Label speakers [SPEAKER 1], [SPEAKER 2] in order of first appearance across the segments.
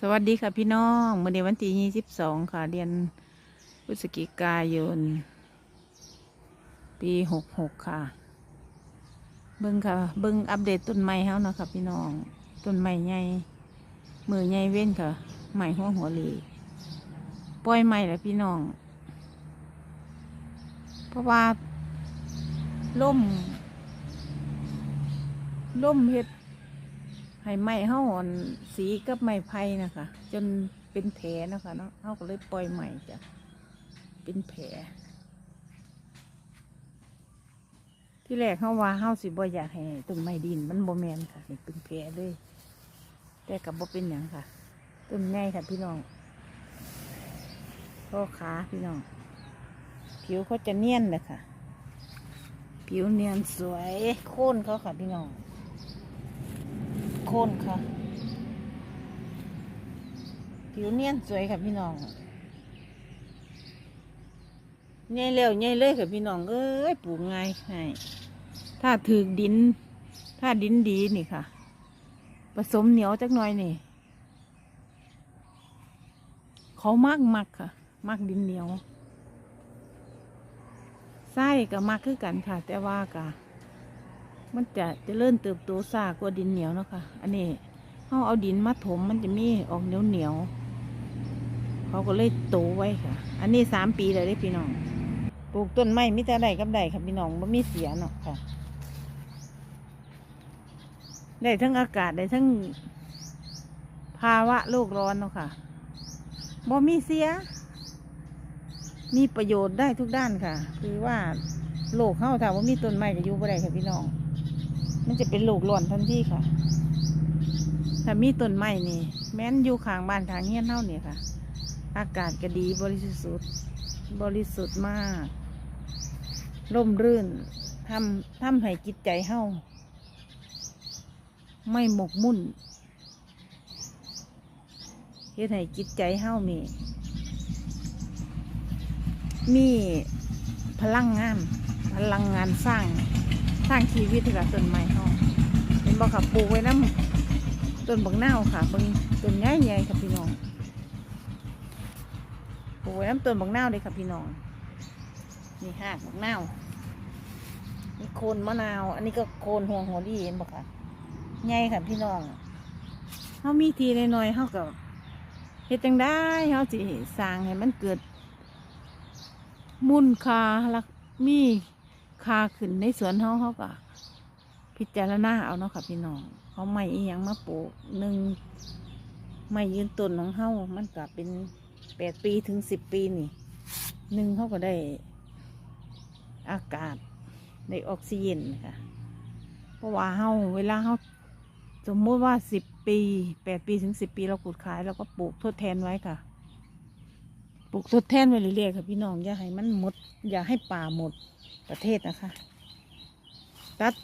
[SPEAKER 1] สวัสดีค่ะพี่น้องมื่อในวันที่ยี่สิบสองค่ะ เดือนพฤศจิกายน ปีหกหกค่ะ เบิ้งค่ะ เบิ้งอัปเดตต้นไม้เฮาเนาะค่ะพี่น้องต้นไม้ใหญ่มือใหญ่เว้นค่ะไม้หัวหัวหลีปล่อยไม้แหละพี่น้อง เพราะว่าล่มล่มเฮ็ด ให้ไม้เฮาอ่อนสีกับไม้ไผ่นะคะ จนเป็นแผลนะคะเนาะเฮาก็เลยปล่อยใหม่จ้ะเป็นแผล ที่แรกเฮาว่าเฮาสิบ่อยากให้ต้นไม้ดินมันบ่แมนค่ะนี่เป็นแผลเลย แต่กับบ่เป็นหยังค่ะต้นใหญ่ค่ะพี่น้องข้อขาพี่น้อง ผิวเขาจะเนียนเลยค่ะ ผิวเนียนสวยโค่นเขาค่ะพี่น้อง โคนค่ะ ผิวเนียนสวยค่ะพี่น้องใหญ่เร็วใหญ่เลยค่ะพี่น้องเอ้ยปลูกง่ายง่ายถ้าถือดิน ถ้าดินดีนี่ค่ะ ผสมเหนียวจักหน่อยนี่ เขามักมักค่ะมักดินเหนียวไส้กับมักคือกันค่ะ แต่ว่ากะ มันจะจะเริ่มเติบโตซากว่าดินเหนียวเนาะค่ะ อันนี้เขาเอาดินมาถมมันจะมีออกเหนียวเหนียวๆเขาก็เลยโตไว้ค่ะ อันนี้สามปีเลยได้พี่น้องปลูกต้นไม้มิแต่ใดกับใดค่ะพี่น้องไม่มีเสียเนาะค่ะได้ทั้งอากาศได้ทั้งภาวะโลกร้อนเนาะค่ะบ่มีเสีย มีประโยชน์ได้ทุกด้านค่ะ คือว่าโลกเข้าถ้าว่ามีต้นไม้ก็อยู่บ่ได้ค่ะพี่น้อง มันจะเป็นโลกร้อนทันทีค่ะถ้ามีต้นไม้นี่ แม้นอยู่ข้างบ้านทางเงี้ยเท่านี่ค่ะ อากาศก็ดีบริสุทธิ์บริสุทธิ์มาก ร่มรื่นทำทำให้จิตใจเฮาไม่หมกมุ่นเฮ็ดให้จิตใจเฮามี มีพลังงาน พลังงานสร้าง สร้างชีวิตให้กับต้นไม้เฮาเห็นบอกค่ะปลูกไว้น้ำต้นบักนาวค่ะเบิ่งต้นใหญ่ๆค่ะพี่น้องปลูกไว้น้ำต้นบักนาเลยค่ะพี่น้องนี่หากบักนาวนี่โคนมะนาว อันนี้ก็โคนห่วงหัวดีเห็นบอกค่ะใหญ่ค่ะพี่น้องเฮามีทีน้อยๆเฮาก็เฮ็ดจังได้เฮาสิสร้างให้มันเกิด มุนคาลักมี คาขึ้นในสวนเฮาเฮาก็พิจารณาเอาเนาะค่ะพี่น้องเขาไม่อีหยังมาปลูกหนึ่งไม่ยืนต้นของเฮามันก็เป็นแปดปีถึงสิบปีนี่หนึ่งเขาก็ได้อากาศได้ออกซิเจนค่ะ เพราะว่าเฮาเวลาเฮาสมมติว่าสิบปีแปดปีถึงสิบปีเราขุดขายเราก็ปลูกทดแทนไว้ค่ะ ปลูกทดแทนไว้เรื่อยๆค่ะพี่น้องอย่าให้มันหมด อย่าให้ป่าหมดประเทศนะคะตัด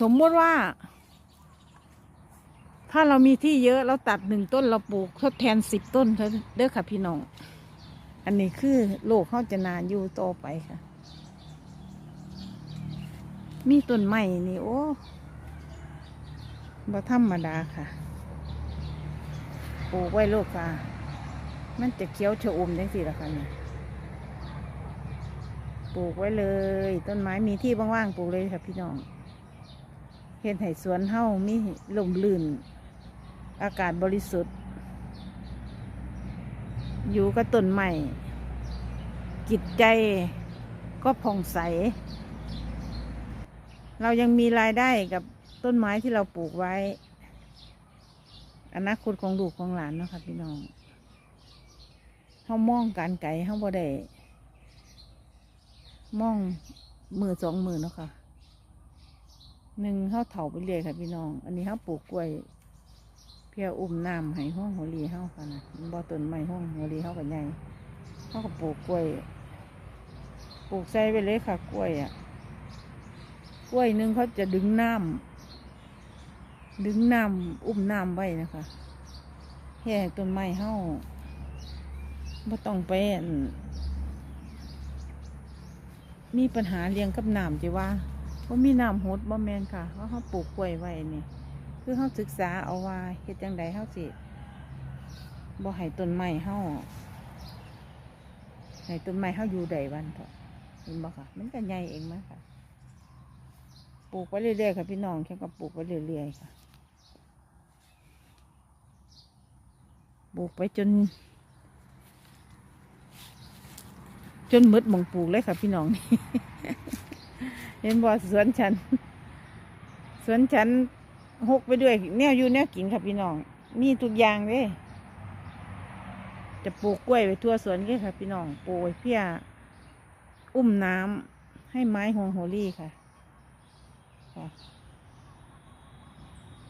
[SPEAKER 1] สมมติว่า ถ้าเรามีที่เยอะเราตัดหนึ่งต้นเราปลูกทดแทนสิบต้นเถอะเด้อค่ะพี่น้อง อันนี้คือโลกเขาจะนานอยู่ต่อไปค่ะ มีต้นไม้นี่โอ้บ่ธรรมดาค่ะ ปลูกไว้โลกค่ะ มันจะเคี้ยวชะอมจังสิล่ะคะนี่ปลูกไว้เลย ต้นไม้มีที่ว่างๆปลูกเลยค่ะพี่น้องเห็นไห่สวนเฮ้ามีลมลื่น อากาศบริสุทธิ์ อยู่กับต้นไม้จิตใจก็ผ่องใส เรายังมีรายได้กับต้นไม้ที่เราปลูกไว้ อนาคตของลูกของหลานเนาะค่ะพี่น้อง เขามองการไก่เขาบ่ได้มองมือสองมือเนาะค่ะหนึ่งเขาเถาไปเรื่อยค่ะพี่น้อง อันนี้เขาปลูกกล้วยเพียอุ้มน้ำให้ห้องหัวลีเขาค่ะนะมันบ่ต้นไม้ห้องหัวลีเขาก็ใหญ่เขาก็ปลูกกล้วย ปลูกใส่ไปเลยค่ะ กล้วยอะ กล้วยหนึ่งเขาจะดึงน้ำดึงน้ำอุ้มน้ำไว้นะคะแค่ต้นไม้เฮา บ่ต้องไปมีปัญหาเลี้ยงกับน้ำจีว่าว่ามีน้ำหดบ่แมนค่ะเพราะเขาปลูกกล้วยไว้นี่คือเขาศึกษาเอาว่าเฮ็ดจังใดเขาสิบ่ให้ต้นไม้เฮาให้ต้นไม้เฮาอยู่ได้วันเถอะเห็นบ่ค่ะ มันก็ใหญ่เองมั้งค่ะปลูกไปเรื่อยๆค่ะพี่น้องแค่ก็ปลูกไปเรื่อยๆค่ะปลูกไปจน จนหมดมองปลูกเลยค่ะพี่น้องนี่เห็นบ่สวนฉัน สวนฉันหกไปด้วยแนวอยู่แนวกินค่ะพี่น้อง มีทุกอย่างเลยจะปลูกกล้วยไปทั่วสวนเลยค่ะ พี่น้องปลูกไว้เพื่ออุ้มน้ำให้ไม้หัวโหรี่ค่ะ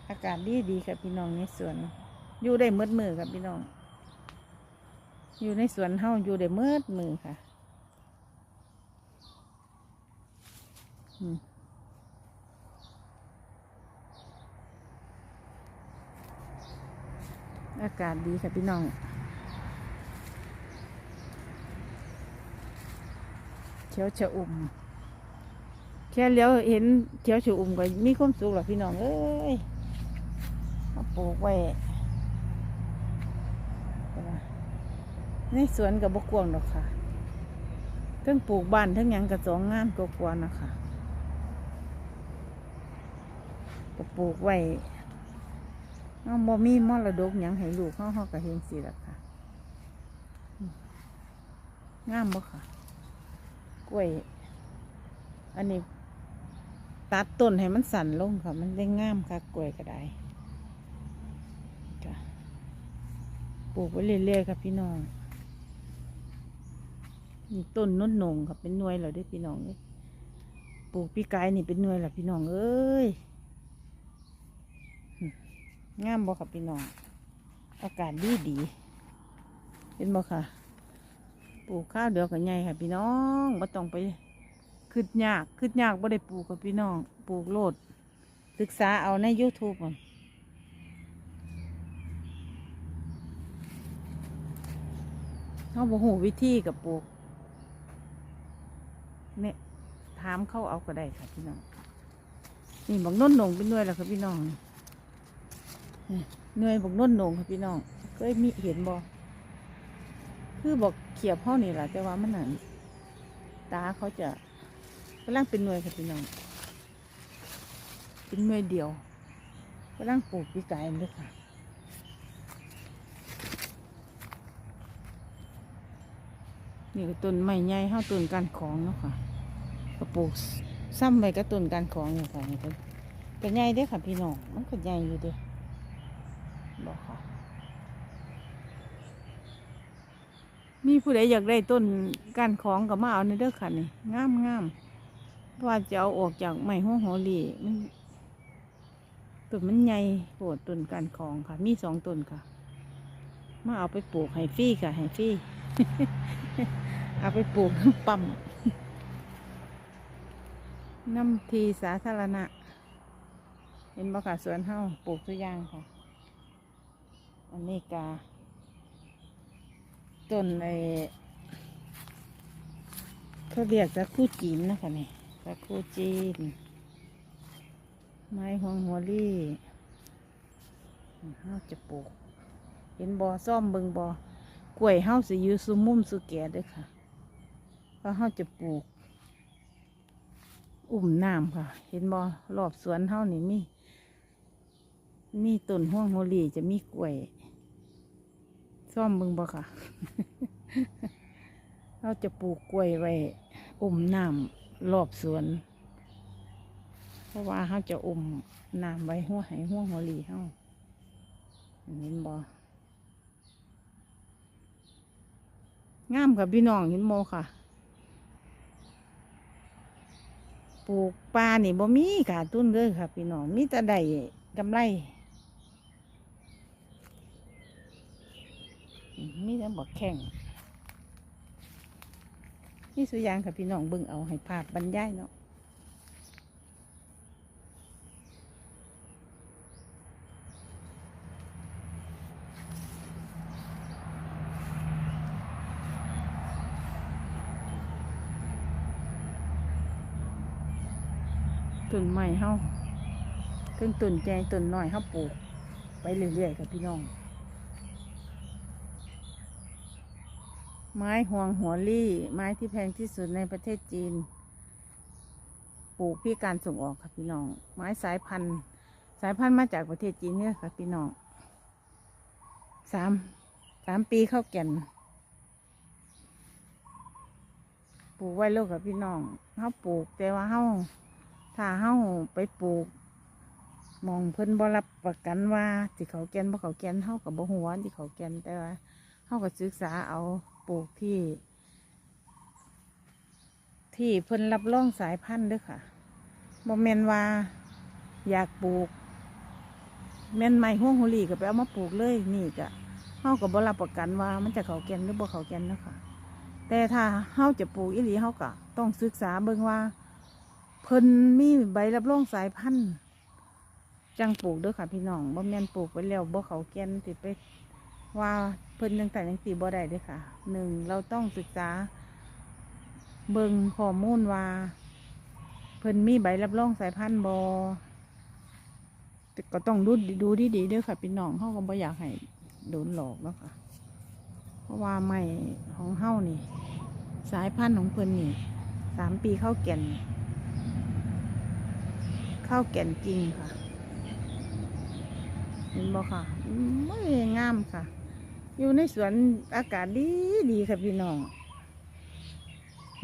[SPEAKER 1] อากาศดีดีค่ะพี่น้องในสวน อยู่ได้มืดมือค่ะพี่น้อง อยู่ในสวนเฮาอยู่ได้มืดมือค่ะ อากาศดีค่ะพี่น้องเขียวชะอุ่ม แค่เลี้ยวเห็นเขียวชะอุ่มก็มีความสุขหรอพี่น้อง เอ้ยมาปลูกไว้ในสวนกับบกวางดอกค่ะทั้งปลูกบ้านทั้งยังกับสองงานก็กวนนะคะ ก็ปลูกไว้เอาบ่มีมรดกหยังให้ลูกเขาเขาก็เห็นสิละค่ะอืมงามบ่ค่ะ กล้วย อันนี้ ตัดต้นให้มันสั่นลงค่ะ มันได้งามค่ะ กล้วยก็ได้ค่ะปลูกไว้เรื่อยๆค่ะพี่น้องนี่ต้นนุ่นนงค่ะเป็นหน่วยแล้วเด้พี่น้องเอ้ยปลูกพี่กายนี่เป็นหน่วยแล้วพี่น้องเอ้ย งามบ่ค่ะพี่น้อง อากาศดีดี เป็นบ่ค่ะ ปลูกข้าวเดียวกับใหญ่ค่ะพี่น้องบ่ต้องไปคืดยากคืดยากบ่ได้ปลูกกับพี่น้อง ปลูกโลด ศึกษาเอาใน YouTube ก่อนเขาบอกหูวิธีกับปลูกเนี่ยถามเข้าเอาก็ได้ค่ะพี่น้อง นี่บอกน้นหนงเป็นหน่วยแล้วค่ะพี่น้อง นี่หน่วยบอกน้นหนงค่ะพี่น้องเคยมีเห็นบ่คือบอกเขียบห้อนี่แหละแต่ว่ามันหนันตาเขาจะกำลังเป็นหน่วยค่ะพี่น้องเป็นหน่วยเดียวกำลังปลูกปีกายเลยค่ะนี่ก็ต้นไม้ใหญ่ห้าต้นการของเนาะค่ะก็ปลูกซ้ำไปก็ต้นการของอยู่ค่ะนี่ก็ก็ใหญ่เด้อค่ะพี่น้องมันก็ใหญ่อยู่ด้อ บอกค่ะ มีผู้ใดอยากได้ต้นก้านของก็มาเอาในเด้อค่ะนี่งามงามว่าจะเอาออกจากไม้หัวหัวหลีมันต้นมันใหญ่โปวดต้นก้านของค่ะ มีสองต้นค่ะ มาเอาไปปลูกให้ฟรีค่ะให้ฟรีเอาไปปลูกน้ำปั๊มน้ำทีสาธารณะ เห็นบ่ค่ะสวนเฮาปลูกตัวอย่างค่ะ อันนี้กา ต้นไอ้เขาเรียกตะคู่จีนนะคะนี่ตะคู่จีน ไม้หวงหัวลี่เฮาจะปลูก เห็นบอซ่อมเบิงบอกล้วยเฮาสิอยู่สุมุมสุแก่ด้วยค่ะเพราะเฮาจะปลูก อุ่มน้ำค่ะ เห็นบอรอบสวนเฮานี่มี มีต้นห่วงหัวลี่จะมีกล้วย ซ่อมเบึงบ่ค่ะ เราจะปลูกกล้วยไว้อุ่มน้ำรอบสวน เพราะว่าเขาจะอุ่มน้ำไว้หัวไหหัวหัวหลีเฮาเห็นบ่งามกับพี่น้องเห็นโมค่ะ ปลูกปลานี่บ่มีขาดทุนเลยค่ะ พี่น้องมีแต่ได้กำไร อื มมีแต่บอกแข่งนี่สุยางค่ะพี่น้องเบิ่งเอาให้ภาพบรรยายเนาะต้นไม้เฮาเครื่องต้นแจงต้นน้อยเฮาปลูก ไปเรื่อยๆค่ะพี่น้อง ไม้ห่วงหัวลี่ ไม้ที่แพงที่สุดในประเทศจีน ปลูกเพี่การส่งออกค่ะพี่น้อง ไม้สายพันธุ์ สายพันธุ์มาจากประเทศจีนเนี่ยค่ะพี่น้องสามสามปีเข้าแก่น ปลูกไว้ลูกกับพี่น้องเฮาปลูกแต่ว่าเฮาถ้าเฮาไปปลูกมองเพิ่นบ่รับประกันว่าสิเขาแก่นบ่เขาแก่นเฮากับบ่ฮู้ว่าสิเขาแก่นแต่ว่าเฮาก็ศึกษาเอา ปลูกที่ ที่เพิ่นรับรองสายพันธุ์ด้อค่ะบ่แมนว่า อยากปลูกแม่นไม้ห่วงโฮลีก็ไปเอามาปลูกเลยนี่ก็เฮาก็บ่รับประกันว่ามันจะเขาแกนหรือบ่เขาแกนนะคะแต่ถ้าเฮาจะปลูกอีหลีเฮาก็ต้องศึกษาเบิ่งว่าเพิ่นมีใบรับรองสายพันธุ์จังปลูกด้อค่ะพี่น้องบ่แม่นปลูกไปแล้วบ่เขาแกนสิไปว่า เพิ่นจังแต่จังสีบ่ได้เด้อค่ะหนึ่งเราต้องศึกษา เบิ่งข้อมูลว่า เพิ่นมีใบรับรองสายพันธุ์บ่แต่ก็ต้องดูดูดีๆเด้อค่ะพี่น้องเฮาก็บ่อยากให้โดนหลอกเนาะค่ะ เพราะว่าไม้ของเฮานี่ สายพันธุ์ของเพิ่นนี่สามปีเข้าแก่นเข้าแก่นจริงค่ะเห็นบ่ค่ะไม่งามค่ะ อยู่ในสวนอากาศดีดีค่ะพี่น้อง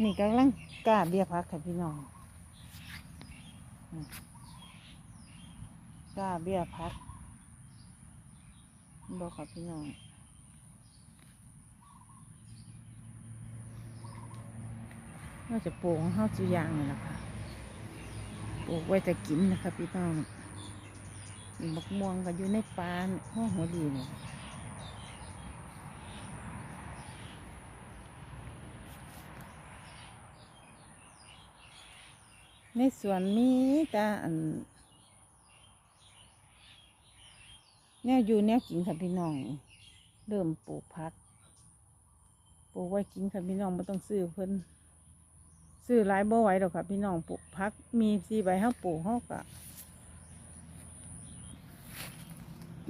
[SPEAKER 1] นี่กำลังกล้าเบี้ยพักค่ะพี่น้องกล้าเบี้ยพักเห็นบ่ค่ะพี่น้องเราจะปลูกของข้าวจุยางนี่แหละค่ะปลูกไว้แต่กินนะคะพี่น้องบักม่วงก็อยู่ในปานห้องหัวดีเนี่ย ในสวนมีแต่อันแนวอยู่แนวกินค่ะพี่น้อง เริ่มปลูกผักปลูกไว้กินค่ะพี่น้องไม่ต้องซื้อเพิ่นซื้อหลายบ่ไหวดอกค่ะพี่น้องปลูกพักมีสี่ใบเฮาปลูกเฮากะ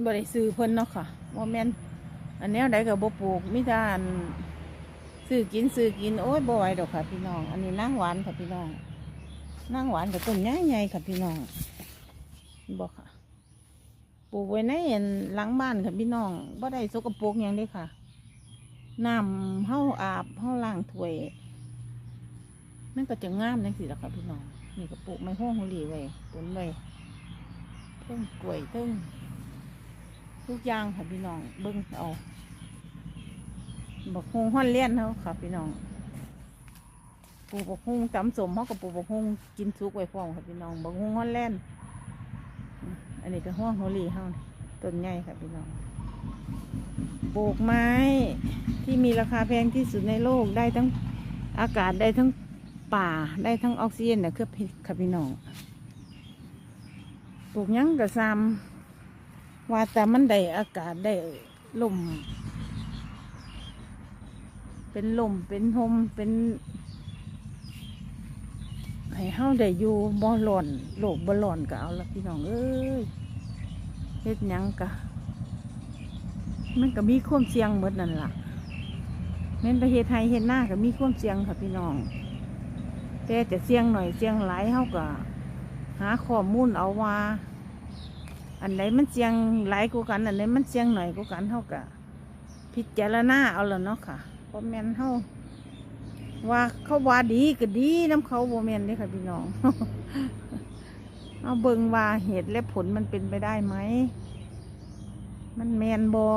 [SPEAKER 1] บ่ได้ซื้อเพิ่นเนาะค่ะว่าแม่นอันแนวใดก็บ่ปลูกมีแต่อันซื้อกินซื้อกินโอ้ยบ่ไหวดอกค่ะพี่น้อง อันนี้นางหวานค่ะพี่น้อง นางหวานกับต้นใหญ่ๆค่ะพี่น้องบอกค่ะปลูกไว้ในอันหลังบ้านค่ะพี่น้องบ่ได้สกปรกยังเด้ค่ะน้ำเฮาอาบเฮาล้างถ้วยมันก็จะงามจังสิละค่ะพี่น้องนี่ก็ปลูกไม้ห้องหัวหลีไว้ต้นไว้เพิ่งกล้วยเพิ่งทุกอย่างค่ะพี่น้องเบิ้งเอาบักฮงห้อนเลี้ยนเขาค่ะพี่น้อง ปลูกบกฮงจำสมเขากับปลูกบกฮงกินซุกไว้พร้อมค่ะพี่น้องบกฮงห้อนเลี้ยนอันนี้ก็ห้องหัวหลีเขานี่ต้นใหญ่ค่ะพี่น้องปลูกไม้ที่มีราคาแพงที่สุดในโลกได้ทั้งอากาศได้ทั้งป่าได้ทั้งออกซิเจนนี่ยคือพี่ค่ะพี่น้องปลูกยังกระซำว่าแต่มันได้อากาศได้ลมเป็นลมเป็นหมเป็น ให้เฮาได้อยู่บ่ร้อนโลกบ่ร้อนก็เอาละพี่น้องเอ้ยเฮ็ดหยังกะมันก็มีความเสี่ยงหมดนั่นล่ะแม่นไปเฮ็ดไห้เฮ็ดหน้าก็มีความเสี่ยงค่ะพี่น้อง แต่จะเสี่ยงหน่อยเสี่ยงหลายเขาก็หาข้อมูลเอาว่า อันไหนมันเสี่ยงหลายกว่ากัน อันไหนมันเสี่ยงหน่อยกว่ากันเขาก็พิจารณาเอาแล้วเนาะค่ะเพราะแม่นเขา ว่าเขาว่าดีก็ดีน้ำเขาโบเมนเด้ค่ะพี่น้อง เอาเบิงว่าเหตุและผลมันเป็นไปได้ไหม มันแมนบอ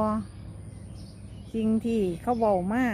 [SPEAKER 1] สิ่งที่เขาเบามา